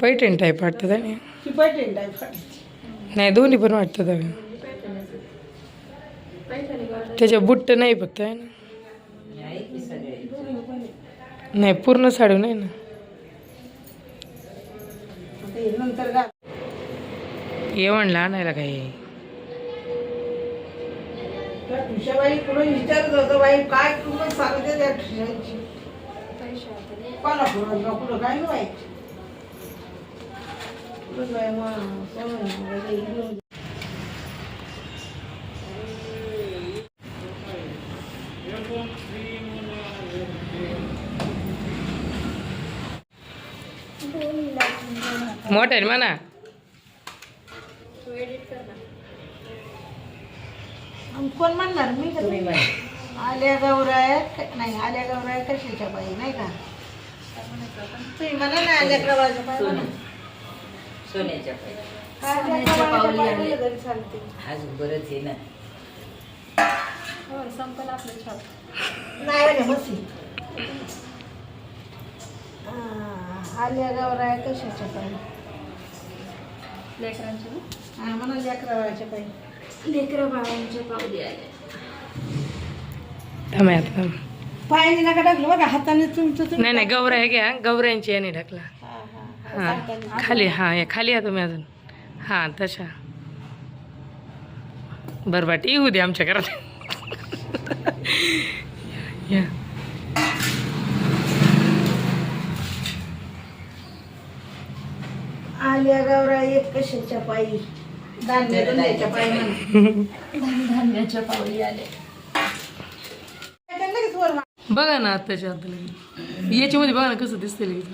Paithan type वाटतं आणि ती पैठणी टाईप नाही दोन्ही पण वाटतं अगं त्याच्या बुट्ट नाही फक्त आहे ना? नाही पूर्ण साडी नाही ना? येवणला आणायला काही त्या ठुशाबाई कुठून विचारत होतं बाई काय किंमत सांगते त्या कोणा कुठं काय नाही कुठं बाई मग मोठा म्हणा. कोण म्हणणार? मी आल्या गौराया नाही आल्या गौराया कशाच्या बाई नाही का? आल्या. सोन्याच्या पाहिजे आल्या आज बरंच आहे ना. नाही रे मसी आल्या गौराया कशाच्या बाई हा म्हणा लेकरावाच्या बाई थांब आता थांब. पायाने नका टाकलं बघा हाताने तुमचं तुम्ही नाही नाही गौरा आहे घ्या गौऱ्यांची याने ढकला. हा, हा, हा. हां खाली हां या खाली या तुम्ही अजून. हां तशा. बरं बाट येऊ दे आमच्या घरात. या आल्या गौरा एक कशाच्या पायी? धान्य धुण्याच्या पायी म्हणा. लगेच वर मार. बघा ना आत्ताच्या आता लगेच. याच्यामध्ये बघा ना कसं दिसतंय लगेच.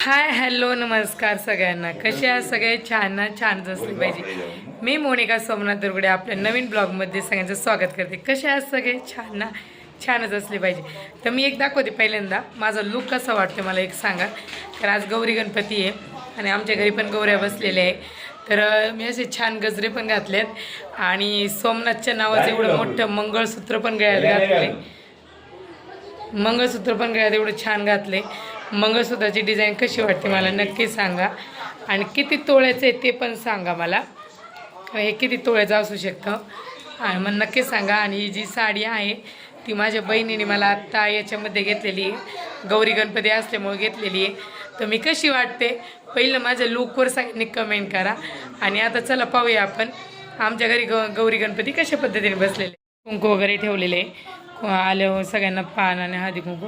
हाय हॅलो नमस्कार सगळ्यांना. कसे आहात सगळे? छान ना छानच असले पाहिजे. मी मोनिका सोमनाथ दुर्गडे आपल्या नवीन ब्लॉगमध्ये सगळ्यांचं स्वागत करते. कसे आहात सगळे? छान ना? छानच असले पाहिजे. तर मी एक दाखवते पहिल्यांदा. माझा लुक कसा वाटतो मला एक सांगा. तर आज गौरी गणपती आहे आणि आमच्या घरी पण गौऱ्या बसलेल्या आहे. तर मी असे छान गजरे पण घातलेत आणि सोमनाथच्या नावाचं एवढं मोठं मंगळसूत्र पण गळ्यात घातले मंगळसूत्र पण गळ्यात एवढं छान घातले मंगळसूत्राची डिझाईन कशी वाटते मला नक्की सांगा. आणि किती तोळ्याचं आहे ते पण सांगा मला. हे किती तोळ्याचं असू शकतं. आणि मग नक्की सांगा. आणि ही जी साडी आहे ती माझ्या बहिणीने मला आत्ता याच्यामध्ये घेतलेली आहे. गौरी गणपती असल्यामुळे घेतलेली आहे. तर मी कशी वाटते? पहिलं माझ्या लुकवर सगळ्यांनी कमेंट करा. आणि आता चला पाहूया आपण. आमच्या घरी ग गौरी गणपती कशा पद्धतीने बसलेले? कुंकू वगैरे ठेवलेले. आहे आल्यावर हो सगळ्यांना पान आणि हळदी कुंकू.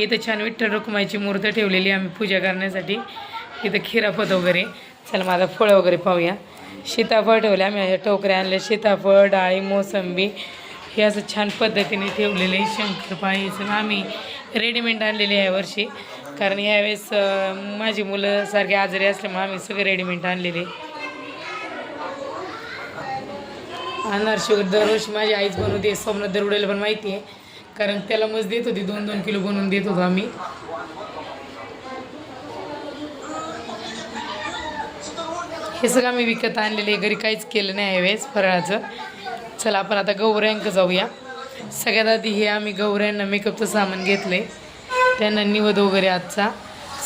इथं छान विठ्ठल रुक्माईची मूर्त ठेवलेली आहे आम्ही पूजा करण्यासाठी. इथं खिरापत वगैरे. चला माझा फळं वगैरे पाहूया. सीताफळ ठेवले आम्ही. अशा टोकऱ्या आणल्या सीताफळ डाळी मोसंबी. हे असं छान पद्धतीने ठेवलेले. आहे शंकरपाळी सगळं आम्ही रेडीमेड आणलेले आहे यावर्षी कारण ह्यावेळेस माझी मुलं सारखे आजारी असल्यामुळे आम्ही सगळे रेडीमेड आणलेले. अनारशी दरवर्षी माझी आईच बनवते सोमनाथ दरुडेला पण माहिती आहे. कारण त्याला मज देत होती दोन दोन किलो बनवून देत होतो आम्ही. हे सगळं आम्ही विकत आणलेले घरी काहीच केलं नाही यावेळेस फराळाचं. चला आपण आता गौऱ्यांक जाऊया. सगळ्यात आधी हे आम्ही गौऱ्यांना मेकअपचं सामान घेतलं त्यांना निवद वगैरे आजचा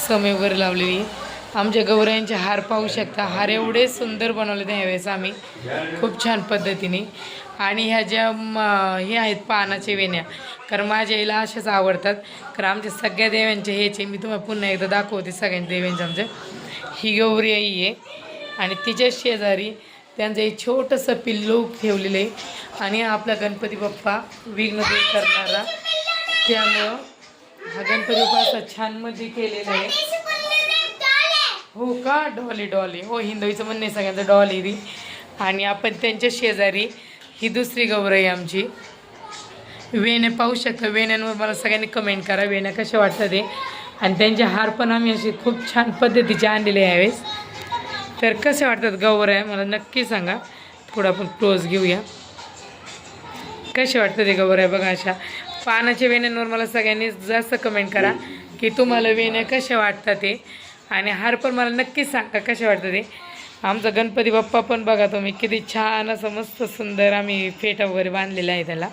समय वगैरे लावलेली. आमच्या गौऱ्यांचे हार पाहू शकता. हार एवढे सुंदर बनवले त्या यावेळेस आम्ही. खूप छान पद्धतीने. आणि ह्या ज्या म, हे आहेत पानाच्या वेण्या. कारण माझ्या आईला अशाच आवडतात. कारण आमच्या सगळ्या देव्यांचे ह्याचे मी तुम्हाला पुन्हा एकदा दाखवते सगळ्यांच्या देव्यांचे आमच्या ही गौरी आई आहे. आणि तिच्या शेजारी त्यांचं एक छोटंसं पिल्लू ठेवलेलं आहे. आणि आपला गणपती बाप्पा विघ्न करणारा. त्यामुळं हा गणपती बाप्पा असा छानमध्ये केलेला आहे. हो का? Dolly Dolly. हो हिंदवीचं म्हणणं आहे सगळ्यांचं डॉली री. आणि आपण त्यांच्या शेजारी ही दुसरी गौर आहे आमची. वेण्या पाहू शकता वेण्यांवर मला सगळ्यांनी कमेंट करा. वेण्या कशा वाटतात ते. आणि त्यांचे हार पण आम्ही असे खूप छान पद्धतीचे आणलेले आहे यावेळेस. तर कसे वाटतात गौऱ्या मला नक्की सांगा. थोडं आपण क्लोज घेऊया. कसे वाटतं ते गौऱ्या बघा अशा. पानाच्या वेण्यांवर मला सगळ्यांनी जास्त कमेंट करा की तुम्हाला वेण्या कशा वाटतात ते. आणि हार पण मला नक्कीच सांगा कसे वाटतं ते. आमचा गणपती बाप्पा पण बघा तुम्ही किती छान असं मस्त सुंदर आम्ही फेटा वगैरे बांधलेला आहे त्याला.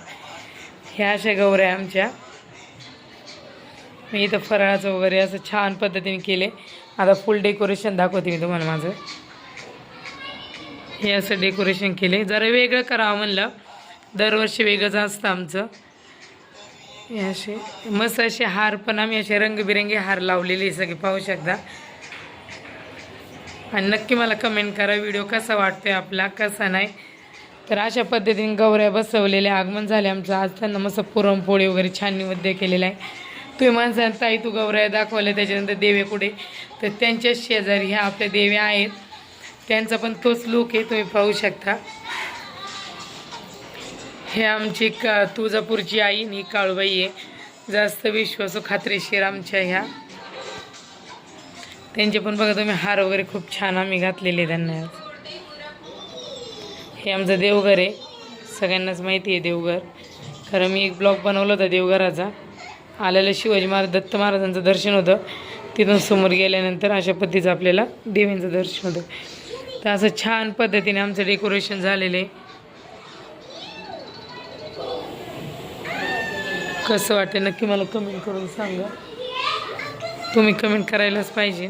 ह्या अशा गौऱ्या आमच्या. मी इथं फराळाचं वगैरे असं छान पद्धतीने केले. आता फुल डेकोरेशन दाखवते मी तुम्हाला माझं. हे असं डेकोरेशन केले. जरा वेगळं करावं म्हणलं. दरवर्षी वेगळंच असतं आमचं. हे असे मस्त असे हार पण आम्ही असे रंगबिरंगी हार लावलेले सगळे पाहू शकता. आणि नक्की मला कमेंट करा व्हिडिओ कसा वाटतोय आपला कसा नाही. तर अशा पद्धतीने गौऱ्या बसवलेल्या आगमन झाले आमचं. आज त्यांना मस्त पुरणपोळी वगैरे छान केलेला आहे. तुम्ही माणसाने ताई तू गौऱ्या दाखवल्या त्याच्यानंतर देवे कुठे? तर त्यांच्या शेजारी ह्या आपल्या देव्या आहेत. त्यांचा पण तोच लुक आहे तुम्ही पाहू शकता. हे आमची का तुळजापूरची आई आणि ही काळूबाई आहे. जास्त विश्वासू खात्रीशीर आमच्या ह्या. त्यांचे पण बघा तुम्ही हार वगैरे खूप छान आम्ही घातलेले त्यांना. हे आमचं देवघर आहे. सगळ्यांनाच माहिती आहे देवघर. खरं मी एक ब्लॉग बनवला होता देवघराचा. आलेलं शिवाजी महाराज दत्त महाराजांचं दर्शन होतं. तिथून समोर गेल्यानंतर अशा पद्धतीचं आपल्याला देवींचं दर्शन होतं. तर असं छान पद्धतीने आमचं डेकोरेशन झालेलं आहे. कसं वाटेल नक्की मला कमेंट करून सांगा. तुम्ही कमेंट करायलाच पाहिजे.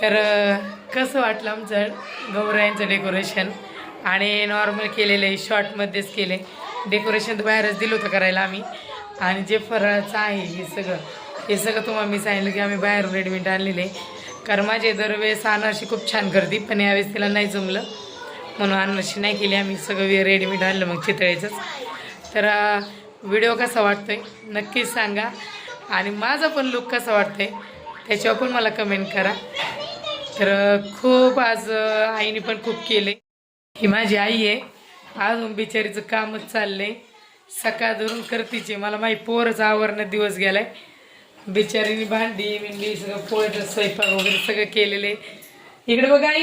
तर कसं वाटलं आमचं गौरायांचं डेकोरेशन आणि नॉर्मल केलेलं आहे शॉर्टमध्येच केले डेकोरेशन तर बाहेरच दिलं होतं करायला आम्ही. आणि जे फराळाचं आहे हे सगळं हे सगळं तुम्हाला मी सांगितलं की आम्ही बाहेरून रेडीमेड आणलेले आहे. कारण माझे दरवेळेस अनारशी खूप छान करते पण यावेळेस तिला नाही जमलं. म्हणून अनारशी नाही केली आम्ही सगळं रेडीमेड आणलं मग चितळेचंच. तर व्हिडिओ कसा वाटतोय नक्कीच सांगा. आणि माझा पण लुक कसा वाटतोय त्याच्यावर पण मला कमेंट करा. तर खूप आज आईने पण खूप केले ही माझी आई आहे. अजून बिचारीचं कामच चाललंय. सकाळ धरून करतीचे मला माही पोरच आवरणं दिवस गेलाय. बिचारीने भांडी मिंडी सगळं पोळ्याचं स्वयंपाक वगैरे सगळं केलेले. इकडे बघ आई.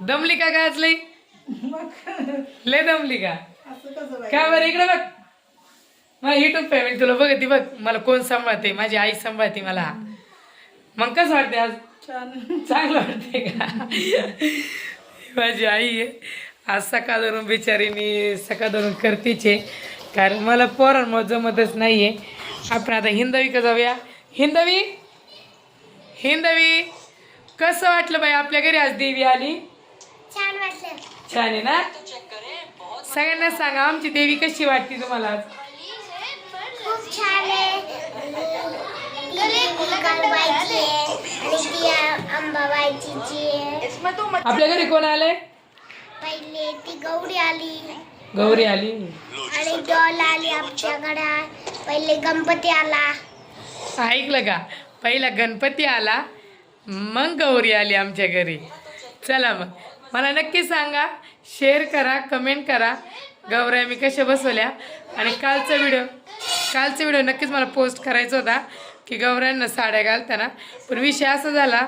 दमली का गाजली? लय दमली का? असं कसं बाई? का बरं इकडे बघ. माझी युट्यूब फॅमिली तुला बघते बघ मला कोण सांभाळते? माझी आई सांभाळते मला. मग कसं वाटते आज? छान. चांगलं वाटते का? माझी आई आहे. आज सकाळ धरून बिचारीनी सकाळ धरून करतीचे कारण मला पोरांमुळे जमतच नाही आहे आपण आता हिंदवी का जाऊया. हिंदवी? हिंदवी? कसं वाटलं बाई? आपल्या घरी आज देवी आली? छान वाटलं. छान आहे ना? सगळ्यांना सांगा आमची देवी कशी वाटते तुम्हाला आज? खूप छान आहे. आपल्या घरी कोण आलंय? पहिले ती गौरी आली. गौरी आली. आणि डॉल आली आमच्या घरात पहिले गणपती आला. ऐकलं का? पहिला गणपती आला मग गौरी आली आमच्या घरी. चला मग. मला नक्की सांगा शेअर करा कमेंट करा. गौऱ्या मी कशा बसवल्या? आणि कालचा व्हिडिओ कालचा व्हिडिओ नक्कीच मला पोस्ट करायचा होता की गौऱ्यांना साड्या घालताना. पण विषय असा झाला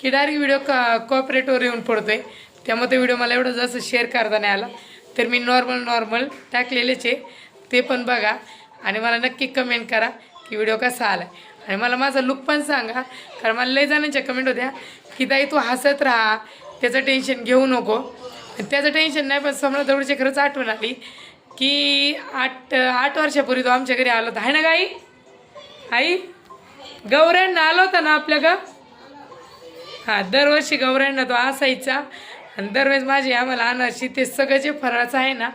की डायरेक्ट व्हिडिओ कॉपरेटवर येऊन पडतोय. त्यामुळे तो व्हिडिओ मला एवढं जास्त शेअर करता नाही आला. तर मी नॉर्मल नॉर्मल टाकलेलेच आहे. ते पण बघा. आणि मला नक्की कमेंट करा की व्हिडिओ कसा आला आणि मला माझा लुक पण सांगा. कारण मला लय जणांच्या कमेंट होत्या की ताई तू हसत राहा. त्याचं टेन्शन घेऊ नको. त्याचं टेन्शन नाही पण समजा तेवढीची खरंच आठवण आली की आठ आठ वर्षापूर्वी तो आमच्या घरी आला होता. आहे ना गाई? आई गौऱ्यांना आला होता ना आपल्या ग? हां दरवर्षी गौऱ्यांना तो असायचा. आणि दरवेळेस माझी आम्हाला अनारशी ते सगळं जे फराळाचं आहे ना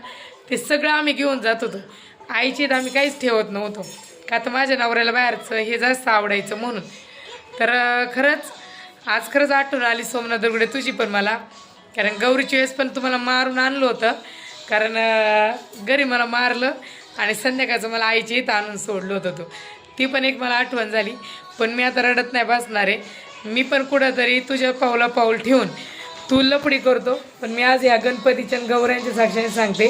ते सगळं आम्ही घेऊन जात होतो. आईची तर आम्ही काहीच ठेवत नव्हतो. का तर माझ्या नवऱ्याला बाहेरचं हे जास्त आवडायचं म्हणून. तर खरंच आज खरंच आठवण आली सोमनाथ दुर्गडे तुझी पण मला. कारण गौरीच्या वेळेस पण तुम्हाला मारून आणलं होतं. कारण घरी मला मारलं आणि संध्याकाळचं मला आईची इथं आणून सोडलं होतं तो. ती पण एक मला आठवण झाली. पण मी आता रडत नाही बसणार आहे. मी पण कुठंतरी तुझ्या पावला पाऊल ठेवून तू लपडी करतो. पण मी आज या गणपतीच्या गौऱ्यांच्या साक्षाने सांगते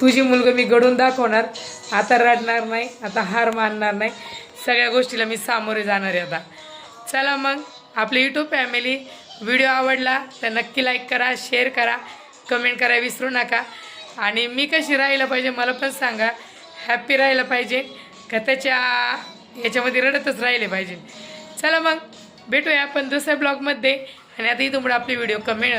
तुझी मुलगं मी घडून दाखवणार. आता रडणार नाही आता हार मानणार नाही. सगळ्या गोष्टीला मी सामोरे जाणार आहे आता. चला मग आपली यूट्यूब फॅमिली व्हिडिओ आवडला तर नक्की लाईक करा शेअर करा कमेंट करा विसरू नका. आणि मी कशी राहिलं पाहिजे मला पण सांगा. हॅप्पी राहिलं पाहिजे. का त्याच्या याच्यामध्ये रडतच राहिले पाहिजे. चला मग भेटूया आपण दुसऱ्या ब्लॉगमध्ये आणि आता इथून आपले व्हिडिओ कमे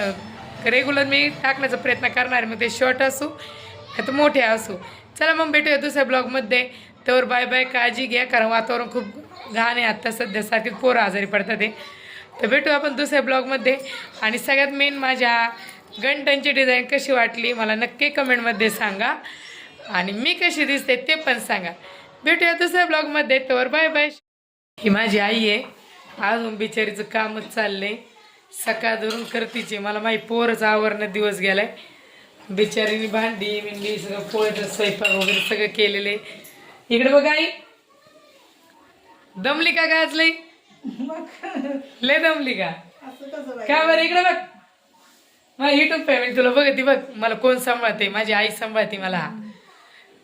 रेग्युलर मी टाकण्याचा प्रयत्न करणार. मग ते शॉर्ट असू नाही तर मोठे असू. चला मग भेटूया दुसऱ्या ब्लॉगमध्ये तर बाय बाय काळजी घ्या. कारण वातावरण खूप घाण आहे. आत्ता सध्या सारखीच पोरं आजारी पडतात ते तर भेटू आपण दुसऱ्या ब्लॉगमध्ये आणि सगळ्यात मेन माझ्या गंटनची डिझाईन कशी वाटली मला नक्की कमेंटमध्ये सांगा. आणि मी कशी दिसते ते पण सांगा. भेटूया दुसऱ्या ब्लॉगमध्ये तर बाय बाय ही माझी आई आहे. अजून बिचारीचं कामच चाललंय. सकाळ धरून करतीचे मला माही पोरच आवरणं दिवस गेलाय. बिचारीने भांडी मिंडी सगळं पोळ्याचं स्वयंपाक वगैरे सगळं केलेले. इकडे बघा आई. दमली का गाजली लय दमली का? असं कसं बाई? का बरं? इकडे बघ. मग युट्यूब फॅमिली तुला बघते बघ. मला कोण सांभाळते? माझी आई सांभाळते मला.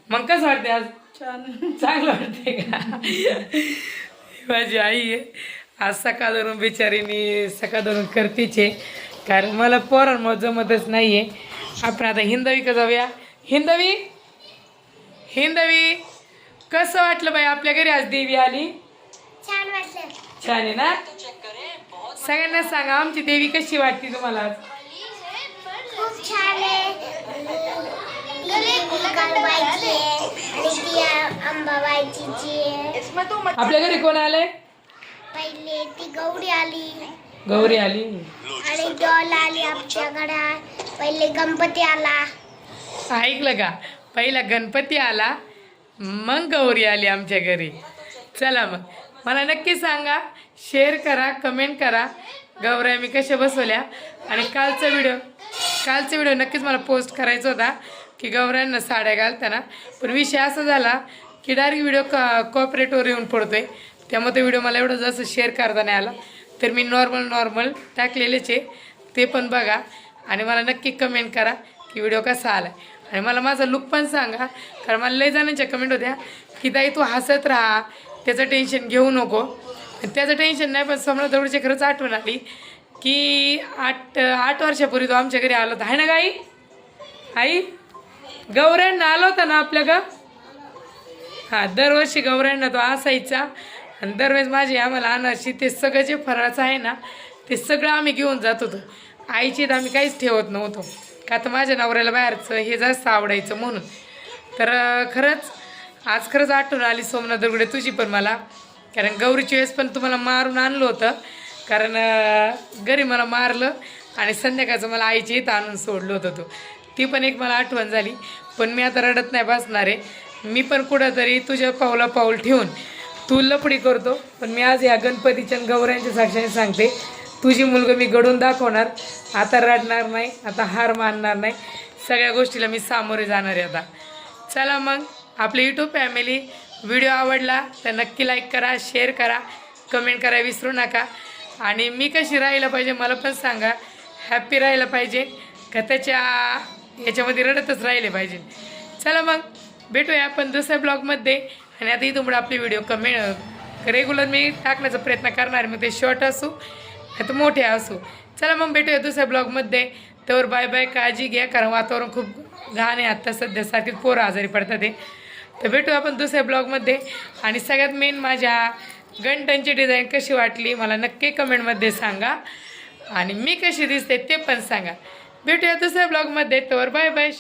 मग कसं वाटते आज? छान. चांगलं वाटते का? माझी आई आहे. आज सकाळ धरून बिचारीनी सकाळ धरून करतीचे. कारण मला पोरांमुळे जमतच नाही आहे आपण आता हिंदवी का जाऊया. हिंदवी? हिंदवी कसं वाटलं बाई? आपल्या घरी आज देवी आली? छान वाटलं. छान आहे ना? सगळ्यांना सांगा आमची देवी कशी वाटते तुम्हाला आज? खूप छान आहे. आपल्या घरी कोण आलंय? पहिले ती गौरी आली. गौरी आली. आणि डॉल आली आमच्याकडे. पहिले गणपती आला. ऐकलं का? पहिला गणपती आला मग गौरी आली आमच्या घरी. चला मग. मला नक्की सांगा शेअर करा कमेंट करा. गौऱ्या मी कशा बसवल्या? आणि कालचा व्हिडिओ कालचा व्हिडिओ नक्कीच मला पोस्ट करायचा होता की गौऱ्यांना साड्या घालताना. पण विषय असा झाला की डायरेक्ट व्हिडिओ का कॉपरेटवर येऊन पडतोय. त्यामुळे तो व्हिडिओ मला एवढं जास्त शेअर करता नाही आला. तर मी नॉर्मल नॉर्मल टाकलेलेच आहे. ते पण बघा. आणि मला नक्की कमेंट करा की व्हिडिओ कसा आला आणि मला माझा लुक पण सांगा कारण मला लय जणांच्या कमेंट होत्या की ताई तू हसत राहा. त्याचं टेन्शन घेऊ नको. त्याचं टेन्शन नाही पण समजा तेवढीची खरंच आठवण आली की आठ आठ वर्षापूर्वी तो आमच्या घरी आला होता. आहे ना गाई आई? गौऱ्यांना आला होता ना आपल्या ग? हा दरवर्षी गौऱ्यांना तो असायचा. आणि दरवेळेस माझी आम्हाला अनारशी ते सगळं जे फराळाचं आहे ना ते सगळं आम्ही घेऊन जात होतो. आईची तर आम्ही काहीच ठेवत नव्हतो. का तर माझ्या नवऱ्याला बाहेरचं हे जास्त आवडायचं म्हणून. तर खरंच आज खरंच आठवण आली सोमनाथ दरगुडे तुझी पण मला. कारण गौरीची वेळेस पण तुम्हाला मारून आणलं होतं. कारण घरी मला मारलं आणि संध्याकाळचं मला आईची इथं आणून सोडलं होतं तो. ती पण एक मला आठवण झाली. पण मी आता रडत नाही बसणार आहे. मी पण कुठंतरी तुझ्या पावला पाऊल ठेवून तू लपडी करतो. पण मी आज या गणपतीच्या गौऱ्यांच्या साक्षाने सांगते तुझी मुलगा मी घडून दाखवणार. आता रडणार नाही आता हार मानणार नाही. सगळ्या गोष्टीला मी सामोरे जाणार आहे आता. चला मग. आपली यूट्यूब फॅमिली व्हिडिओ आवडला तर नक्की लाईक करा शेअर करा कमेंट करा विसरू नका. आणि मी कशी राहिलं पाहिजे मला पण सांगा. हॅप्पी राहिलं पाहिजे. का त्याच्या याच्यामध्ये रडतच राहिले पाहिजे. चला मग भेटूया आपण दुसऱ्या ब्लॉगमध्ये आणि आता इथून आपली आपले व्हिडिओ कमेंट रेग्युलर मी टाकण्याचा प्रयत्न करणार मग ते शॉर्ट असू तर मोठे असू. चला मग भेटूया दुसऱ्या ब्लॉगमध्ये तर बाय बाय काळजी घ्या कारण वातावरण खूप घाण आहे. आत्ता सध्या सारखी पोरं आजारी पडतात ते तर भेटू आपण दुसऱ्या ब्लॉगमध्ये. आणि सगळ्यात मेन माझ्या गंटनची डिझाईन कशी वाटली मला नक्की कमेंटमध्ये सांगा. आणि मी कशी दिसते ते पण सांगा. भेटूया दुसऱ्या ब्लॉगमध्ये. तर बाय बाय